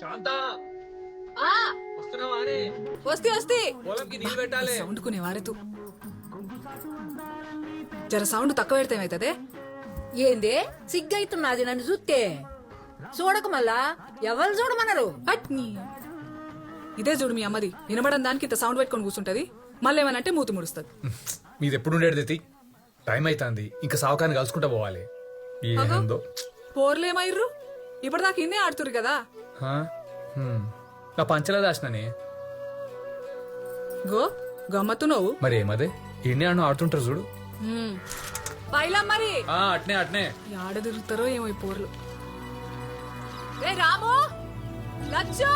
శాంత! వస్తున్నావా వస్తే వస్తే. పొలంకి నీళ్ళు పెట్టాలి. సౌండ్ కొనే వారెతు జర సౌండ్ తక్కువ పెడితే ఏమైతుంది? ఏందే? సిగ్గైతున్నది నన్ను చూస్తే చూడక మళ్ళా? ఎవరు చూడమన్నారు? అట్ని ఇదే చూడు మీ అమ్మది. వినబడం దానికి ఇంత సౌండ్ పెట్టుకొని కూర్చుంటది. మళ్ళీ ఏమనంటే మూతి ముడుస్తుంది. మీది ఎప్పుడు ఉండేది టైం అవుతుంది ఇంకా సావకాన్ని కలుసుకుంటా పోవాలి. ఏందో? పోర్లు ఏమైర్రు ఇప్పటిదాకా ఇన్నే ఆడుతురు కదా. నా పంచలా దాచిననే గో గమ్మత్తు నువ్వు. మరి ఏమదే ఎన్ని అన్న ఆడుతుంటారు చూడు. పైలా మరి? ఆ అట్నే అట్నే. ఆడ తిరుగుతారో ఏమో ఈ పోర్లు. రే రాము! లచ్చో!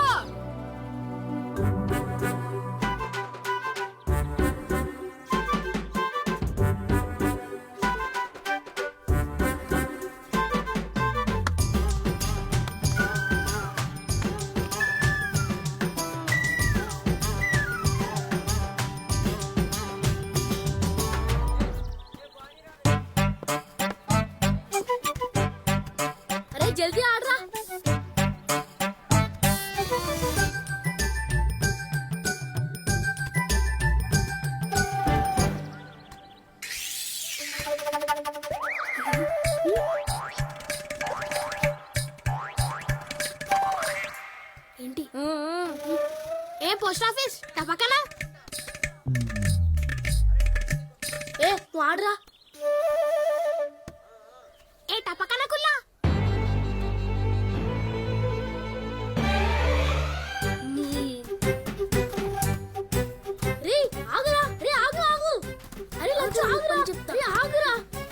రే ఆగురా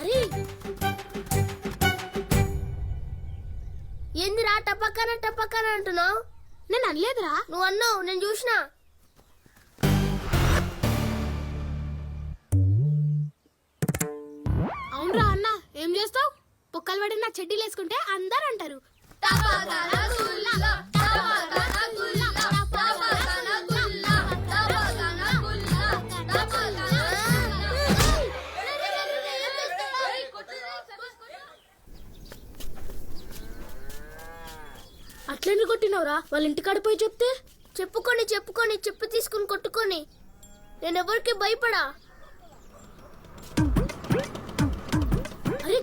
అరే ఏందిరా టపక్కన టపక్కన అంటున్నావు? నేను అనలేదురా. నువ్వు అన్నావు నేను చూసిన. ఏం చేస్తావు? పొక్కలు పడిన చెడ్డీలు వేసుకుంటే అందరు అంటారు. అట్లని కొట్టినవరా? వాళ్ళ ఇంటికాడ పోయి చెప్తే? చెప్పుకొని చెప్పుకొని చెప్పు తీసుకుని కొట్టుకొని. నేను ఎవరికి భయపడా?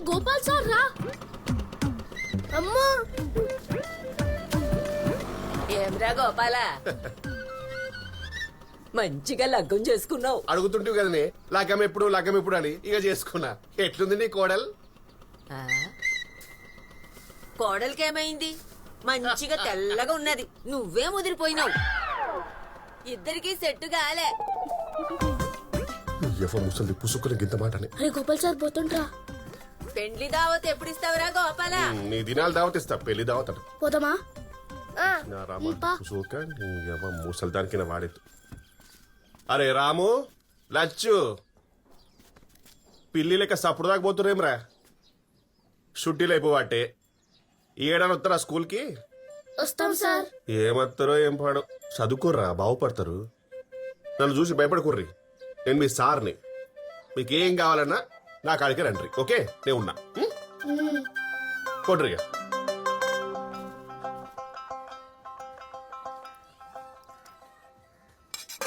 గోపాల్ సార్ రా. అమ్మో. ఏమ్రా గోపాల? మంచిగా లగ్గం చేసుకున్నావు. అడుగుతుంటే కదనే? లగ్గం ఎప్పుడు లగ్గం ఎప్పుడు అని ఇక చేసుకున్నా. ఎట్లుంది నీ కోడల్? కోడలికేమైంది? మంచిగా తెల్లగా ఉన్నది. నువ్వే ముదిరిపోయినావు. ఇద్దరికి సెట్టు కాలే. ముసలి పుసుకుని గింత మాటని? అరే గోపాల్ సార్ పోతుండ్రా. పెండ్లి దావత్ ఎప్పుడు ఇస్తావురా గోపాల నీ దినాలు దావత్ ఇస్తా పెళ్ళి దావత్ అంట. పోదామా? నా రామ పుసుక నీ ఎవ ముసలి దానికి నా వాడేది అరే రాము లచ్చు. పిల్లి లెక్క సప్పుడు దాకా పోతురేమ్రా షుట్టీలు అయిపోవాటే ఏడాది వస్తారా స్కూల్కి? వస్తాం సార్. ఏమత్తారో ఏం పాడో. చదువుకోర్రా బాగుపడతారు. నన్ను చూసి భయపడకుర్రి. నేను మీ సార్ని. మీకు ఏం కావాలన్నా నా కాడికి రండి ఓకే? నేను ఉన్నా? కొట్రిగా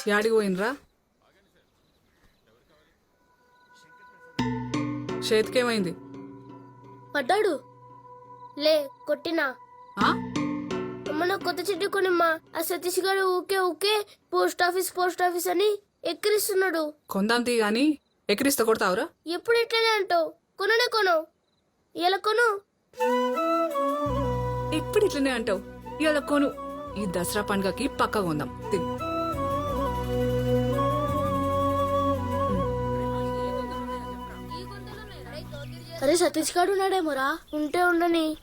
యాడికి పోయినరా చేతికేమైంది? పడ్డాడు. లే కొట్టినా. ఆ? అమ్మ నా కొత్త చెట్టు కొనిమ్మా. ఆ సతీష్ గారు ఊకే ఊకే పోస్ట్ ఆఫీస్ పోస్ట్ ఆఫీస్ అని ఎక్కిరిస్తున్నాడు. కొందాం తీ గాని. ఎక్కిరిస్తా కొడతావురా? ఎప్పుడు ఇట్లనే అంటావు? కొననే కొను. ఇలా కొను. ఎప్పుడు ఇట్లనే అంటావు? ఇవాళ కొను. ఈ దసరా పండుగకి పక్కగా ఉందాం తిన్. అరే సతీష్ గారు ఉన్నాడేమోరా. ఉంటే ఉండని.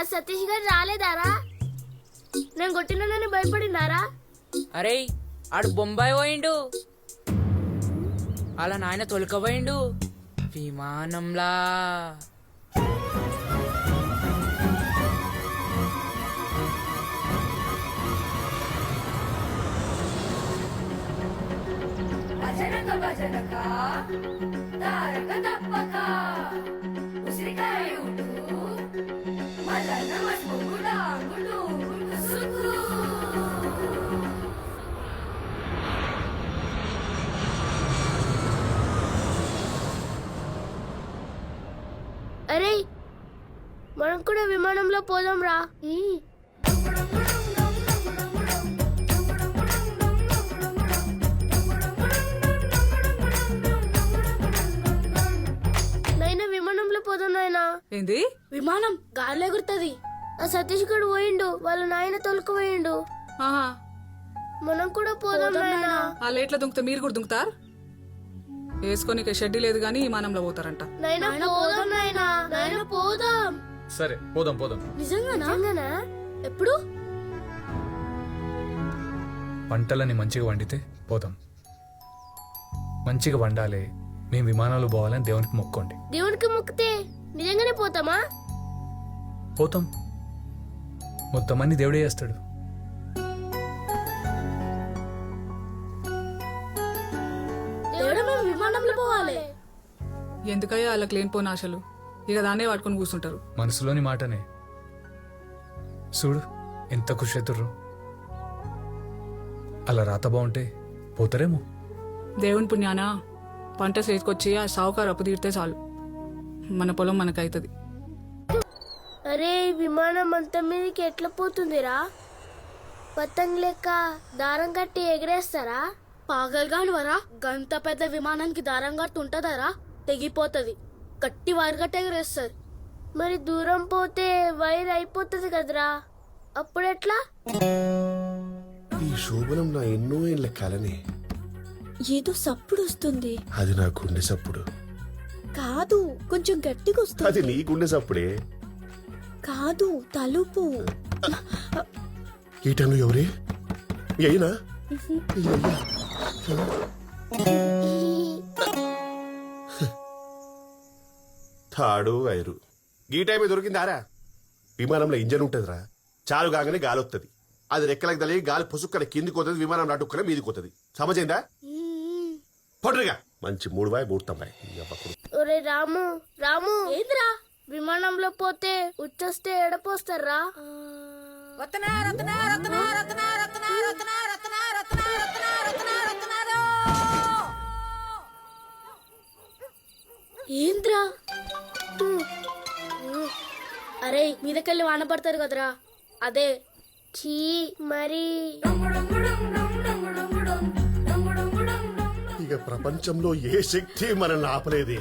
ఆ సతీష్ గారు రాలేదారా? నేను కొట్టినానని భయపడినారా? అరే ఆడు బొంబాయి పోయిండు. అలా నాయన తొలకపోయిండు విమానంలా. అరే మనం కూడా విమానంలో పోదాం రా నాయనా ఏంది? విమానం గాలి ఎగురుతుంది. ఆ సతీష్ గడు పోయిండు వాళ్ళ నాయన తొలకపోయిండు ఆహా. మనం కూడా పోదాం నాయనా ఆ లేట్ల దుంకుతే మీరు కూడా దుంకుతారు? వేసుకొని షెడ్డి లేదు కానీ విమానంలో పోతారంట. పోదాం నాయనా. నాయనా పోదాం. సరే పోదాం పోదాం. నిజంగానా? నిజంగానా? ఎప్పుడు? పంటలని మంచిగా వండితే పోదాం. మంచిగా వండాలి మేము విమానాలు పోవాలని దేవునికి మొక్కోండి. దేవునికి మొక్కితే నిజంగానే పోతామా? పోతాం. మొత్తం అన్ని దేవుడే చేస్తాడు. దేవుడు మేము విమానంలో పోవాలి. ఎందుకయ్యా వాళ్ళకి లేనిపోని ఆశలు? ఇక దాన్నే పట్టుకొని కూర్చుంటారు. మనసులోని మాటనే. చూడు ఎంత ఖుషి అవుతుర్రు అలా రాత బాగుంటే పోతారేమో. దేవుని పుణ్యాన? పంట చేతికొచ్చి ఆ సావుకారు అప్పు తీరితే చాలు. మన పొలం మనకైతుంది. అరే ఈ విమానం అంత మీదకి ఎట్లా పోతుందిరా? పతంగ్ లెక్క దారం కట్టి ఎగరేస్తారా? పాగల్గాని వరా గంత పెద్ద విమానానికి దారం కట్టి ఉంటదరా తెగిపోతుంది. గట్టి వైర్ కట్టి ఎగరేస్తారు. మరి దూరం పోతే వైర్ అయిపోతుంది కదరా? అప్పుడెట్లా? ఈ శోభనం నా ఎన్నో ఏళ్ళ కలనే. ఏదో సప్పుడు వస్తుంది. అది నా గుండె సప్పుడు. కాదు కొంచెం గట్టిగా వస్తుంది. అది నీ గుండె సప్పుడే. కాదు తలుపు. ఈ టైంలో ఎవరే? మీ అయినా. తాడు వైరు ఈ టైమే దొరికిందారా విమానంలో ఇంజన్ ఉంటుందిరా. చాలు కాగానే గాలి వస్తుంది అది రెక్కలకు తల్లి గాలి పుసుక్కన కిందికి పోతుంది విమానం నటుక్కన మీదికి పోతుంది. సమజైందా? పొట్రిగా మంచి మూడు బాయ్ మూడుతాం ఒరే రాము రాము ఏంద్రా విమానంలో పోతే ఉచ్చొస్తే ఎడపోస్తారా రత్నా రత్నా రత్నా రత్నా రత్నా రత్నా రత్నా రత్నా రత్నా రత్నా రత్నాలు ఏంద్రా అరే మీదకెళ్ళి వాన పడతారు కదరా అదే చీ మరి ప్రపంచంలో ఏ శక్తి మనల్ని ఆపలేదే.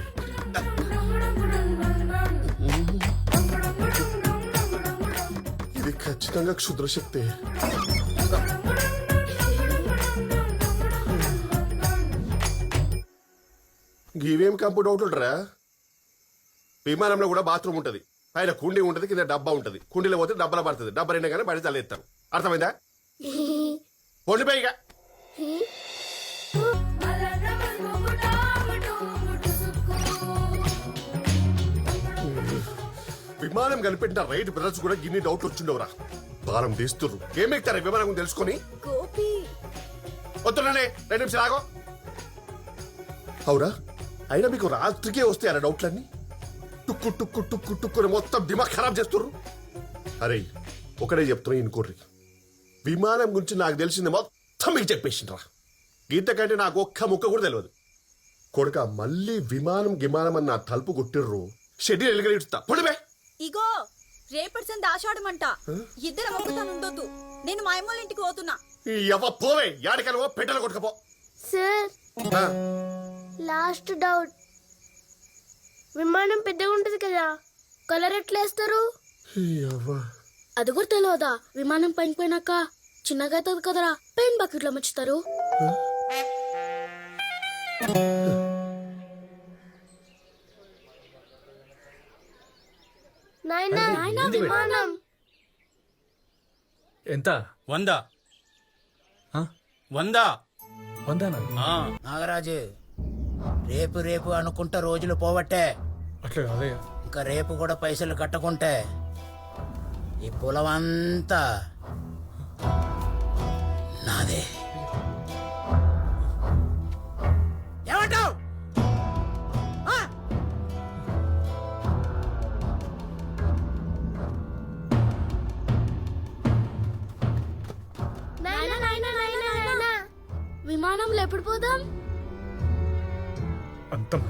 ఇది ఖచ్చితంగా క్షుద్ర శక్తి ఇవేం కంపు డౌట్లుడ్రా విమానంలో కూడా బాత్రూమ్ ఉంటది. పైన కుండీ ఉంటది కింద డబ్బా ఉంటది. కుండీలో పోతే డబ్బాలో పడుతుంది. డబ్బా రెండగానే బయట తలెత్తారు అర్థమైందా? పొండిపోయిగా విమానం కనిపెట్టిన రైట్ బ్రదర్స్ కూడా గిన్ని డౌట్ వచ్చిండవురా. బాలం తీస్తుర్రు. ఏం ఎక్కుతారా విమానం తెలుసుకొని. గోపి. రెండు నిమిషాలు ఆగో. అవురా. అయినా మీకు రాత్రికే వస్తాయరా డౌట్లన్నీ? టుక్కు టుక్కు టుక్కు టుక్కుని మొత్తం దిమాగ్ ఖరాబ్ చేస్తుర్రు. అరే ఒకటే చెప్తున్నా ఇనుకోర్రి. విమానం గురించి నాకు తెలిసింది మొత్తం మీకు చెప్పేసిండ్రా. గీత కంటే నాకు ఒక్క ముక్క కూడా తెలియదు కొడుక మళ్ళీ విమానం గిమానం అన్న తలుపు కొట్టిర్రు. షెడ్యూల్ ఎలుగలిస్తా పొడివే ఇగో రేపటి సంది ఆషాఢమంట. ఇద్దరు ఒక్కతాను ఉండొద్దు. నేను మా అమ్మోళ్ళ ఇంటికి పోతున్నా. ఎవ పోవే యాడికలవో పెట్టెలు కొట్టుకపో. సార్ ఆ, లాస్ట్ డౌట్. విమానం పెద్దగా ఉంటది కదా కలర్ ఎట్లా వేస్తారు? ఈ ఎవ. అది కూడా తెలియదా విమానం పైన పోయినాక చిన్నగా అవుతుంది కదరా పెయిన్ బకెట్లో ముచ్చుతారు. ఎంత? వంద. వంద. వందా నాగరాజు రేపు రేపు అనుకుంటా రోజులు పోవట్టే. ఇంకా రేపు కూడా పైసలు కట్టకుంటే ఈ పొలం అంతా నాదే.